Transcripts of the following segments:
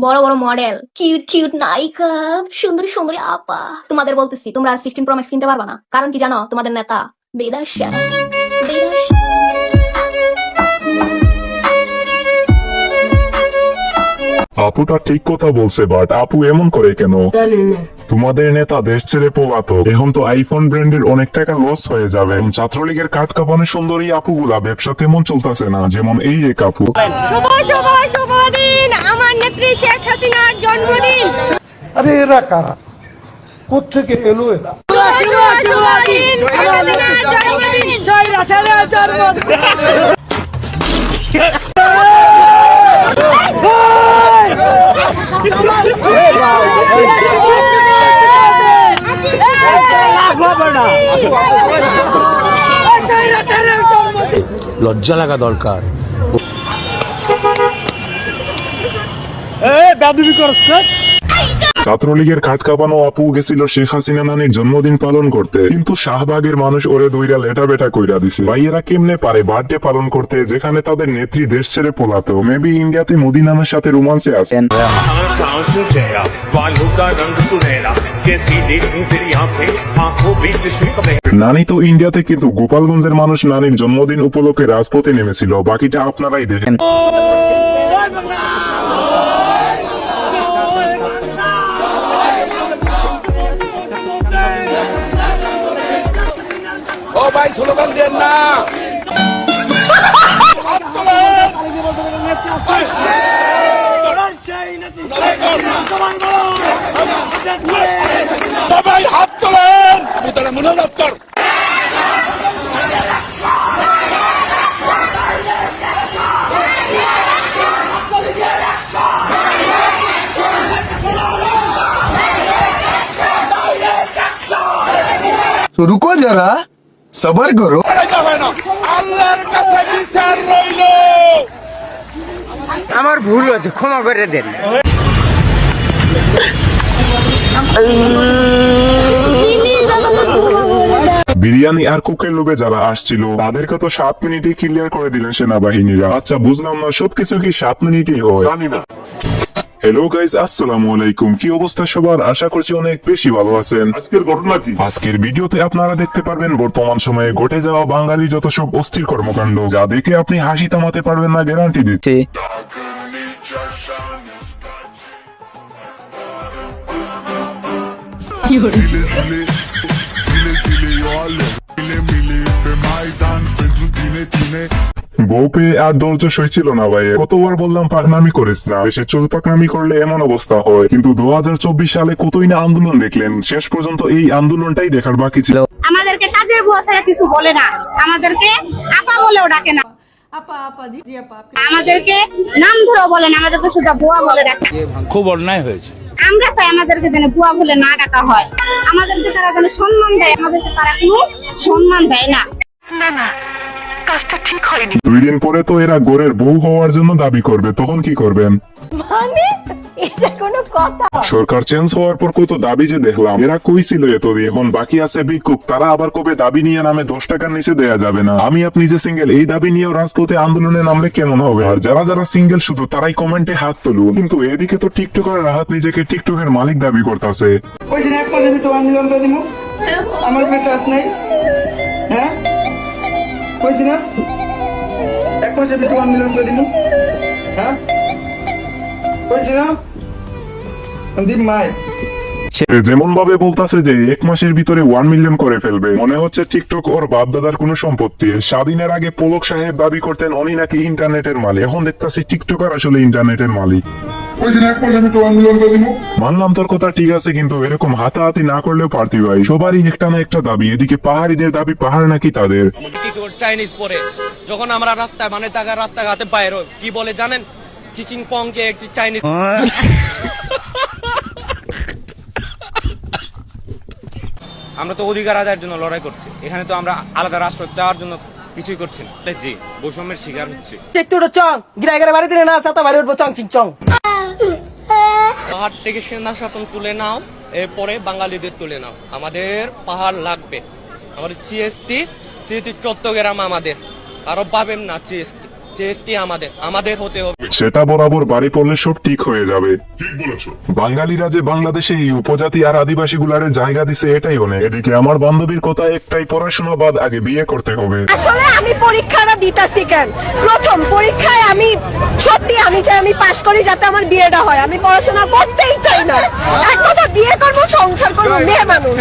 বড় বড় model. Cute cute নায়িকা, সুন্দরী সুন্দরী আপা। তোমাদের বলতেছি, তোমরা সিস্টেম প্রো কিনতে পারবা না। কারণ কি জানো? তোমাদের নেতা বেদাস বেদাশা আপুটা ঠিক কথা বলছে বাট আপু এমন করে কেন? তোমাদের নেতা দেশ ছেড়ে পলাতো এখন তো আইফোন ব্র্যান্ডের অনেক টাকা লস হয়ে যাবে। ছাত্রলীগের কাঠ কাপানো সুন্দরী আপুগুলা ব্যবসা তেমন চলতেছে না যেমন এই এক আপু। শুভ শুভ শুভ দিন! আমার নেত্রী শেখ হাসিনার জন্মদিন! আরে এরা কারা? কোথেকে এলো এরা? শুভ শুভ দিন! শেখ হাসিনার জন্মদিন! লজ্জা লাগা দরকার। ছাত্রলীগের খাট আপু গেছিল শেখ হাসিনা নানির জন্মদিন পালন করতে। কিন্তু শাহবাগের মানুষ ওরে দুইরা লেটা বেটা কইরা দিছে। ভাইয়েরা কেমনে পারে বার্থডে পালন করতে? যেখানে তাদের নেত্রী দেশ ছেড়ে পোলাতো মেবি ইন্ডিয়াতে মোদী নানার সাথে রোমান্সে আছে। নানি তো ইন্ডিয়াতে কিন্তু গোপালগঞ্জের মানুষ নানির জন্মদিন উপলক্ষে রাজপথে নেমেছিল। বাকিটা আপনারাই দেখেন। oh! ভাই স্লোগান দেন না। রুকো যারা। সবার করো এটা না আল্লাহর কাছে বিচার রইল। আমার ভুল হয়েছে ক্ষমা করে দেন। বিরিয়ানি আর কুকের লোভে যারা আসছিল তাদেরকে তো সাত মিনিটে ক্লিয়ার করে দিলেন সেনাবাহিনীরা। আচ্ছা বুঝলাম না সবকিছু কি সাত মিনিটই হয়? হ্যালো গাইজ আসসালামু আলাইকুম। কি অবস্থা সবার? আশা করছি অনেক বেশি ভালো আছেন। আজকের ঘটনা কি? আজকের ভিডিওতে আপনারা দেখতে পারবেন বর্তমান সময়ে ঘটে যাওয়া বাঙালি যত সব অস্থির কর্মকাণ্ড যা দেখে আপনি হাসি থামাতে পারবেন না গ্যারান্টি দিচ্ছি। বউ পেয়ে আর ধৈর্য সইছিল না ভাই। কতবার বললাম পাকনামি করিস না। দেশে চুল পাকনামি করলে এমন অবস্থা হয়। কিন্তু দু সালে কতই না আন্দোলন দেখলেন শেষ পর্যন্ত এই আন্দোলনটাই দেখার বাকি ছিল। আমাদেরকে কাজের বুয়া ছাড়া কিছু বলে না। আমাদেরকে আপা বলেও ডাকে না। আমাদেরকে নাম ধরেও বলে না। আমাদেরকে শুধু বুয়া বলে ডাকে। খুব অন্যায় হয়েছে। আমরা চাই আমাদেরকে যেন বুয়া বলে না ডাকা হয়। আমাদেরকে তারা যেন সম্মান দেয়। আমাদেরকে তারা কোনো সম্মান দেয় না। না না। দুই দিন পরে তো এরা গোরের বউ হওয়ার জন্য দাবি করবে তখন কি করবেন? সরকার চেঞ্জ হওয়ার পর কত দাবি যে দেখলাম। এরা কই ছিল এতদিন এখন বাকি আছে ভিক্ষুক তারা আবার কবে দাবি নিয়ে নামে দশ টাকার নিচে দেয়া যাবে না। আমি আপনি যে সিঙ্গেল এই দাবি নিয়েও রাজপথে আন্দোলনে নামলে কেমন হবে? আর যারা যারা সিঙ্গেল শুধু তারাই কমেন্টে হাত তুলুন। কিন্তু এদিকে তো টিকটকার রাহাত নিজেকে টিকটকের মালিক দাবি করতেছে। দিব আমার পেটে আস নাই। হ্যাঁ কইছি না? এক মাসে আমি ওয়ান মিলিয়ন করে দিব হ্যাঁ? কইছি না? মাই। যেমন ভাবে বলতাছে যে এক মাসের ভিতরে ওয়ান মিলিয়ন করে ফেলবে। মনে হচ্ছে টিকটক ওর বাপ দাদার কোনো সম্পত্তি। স্বাধীনের আগে পোলক সাহেব দাবি করতেন উনি নাকি ইন্টারনেটের মালিক। এখন দেখতাছি টিকটকার আসলে ইন্টারনেটের মালিক। মানলাম তোর কথা ঠিক আছে কিন্তু এরকম হাতাহাতি না করলেও পারতি ভাই। সবারই একটা না একটা দাবি এদিকে পাহাড়িদের দাবি পাহাড় নাকি তাদের? চাইনিজ পরে যখন আমরা রাস্তায় মানে তাকে রাস্তাঘাটে বাইর কি বলে জানেন? চিচিং পং কে একটি চাইনিজ আমরা তো অধিকার আদায়ের জন্য লড়াই করছি। এখানে তো আমরা আলাদা রাষ্ট্র চাওয়ার জন্য কিছুই করছি না। জি। বৈষম্যের শিকার হচ্ছে। একটু চং। গিরা গিরা বাড়ি দিলে না চাতা বাড়ি উঠবো চং চিং চং। পাহাড় থেকে সেনাশাসন তুলে নাও, এরপরে বাঙালিদের তুলে নাও। আমাদের পাহাড় লাগবে। আমাদের সিএসটি সিএসটি চট্টগ্রাম আমাদের। আরও পাবেন না জিএসটি সেফটি আমাদের আমাদের হতে হবে। সেটা বরাবর বাড়ি পড়লে সব ঠিক হয়ে যাবে। বাঙালিরা যে বাংলাদেশে এই উপজাতি আর আদিবাসী গুলারে জায়গা দিছে এটাই অনেক এদিকে আমার বান্ধবীর কথা একটাই পড়াশোনা বাদ আগে বিয়ে করতে হবে। আসলে আমি পরীক্ষাটা দিতাছি কেন? প্রথম পরীক্ষায় আমি সত্যি আমি চাই আমি পাশ করি যাতে আমার বিয়েটা হয়। আমি পড়াশোনা করতেই চাই না। এক কথা বিয়ে করব সংসার করব মেয়ে মানুষ।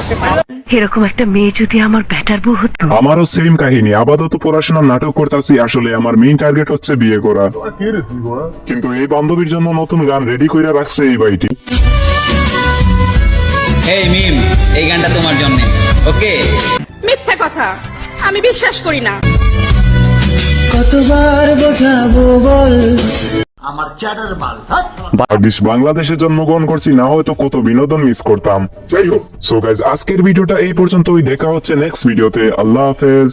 এরকম একটা মেয়ে যদি আমার ব্যাটার বউ হতো? আমারও সেম কাহিনী। আপাতত পড়াশোনা নাটক করতেছি। আসলে আমার মেইন টার্গেট হচ্ছে বিয়ে করা। কিন্তু এই বান্ধবীর জন্য নতুন গান রেডি করে রাখছে এই বাড়িটি এই মিম এই গানটা তোমার জন্য ওকে? মিথ্যা কথা আমি বিশ্বাস করি না। কতবার বোঝাবো বল? ভাবিস বাংলাদেশে জন্মগ্রহণ করছি না হয়তো কত বিনোদন মিস করতাম। যাই হোক সো গাইজ আজকের ভিডিওটা এই পর্যন্তই দেখা হচ্ছে নেক্সট ভিডিওতে আল্লাহ হাফেজ।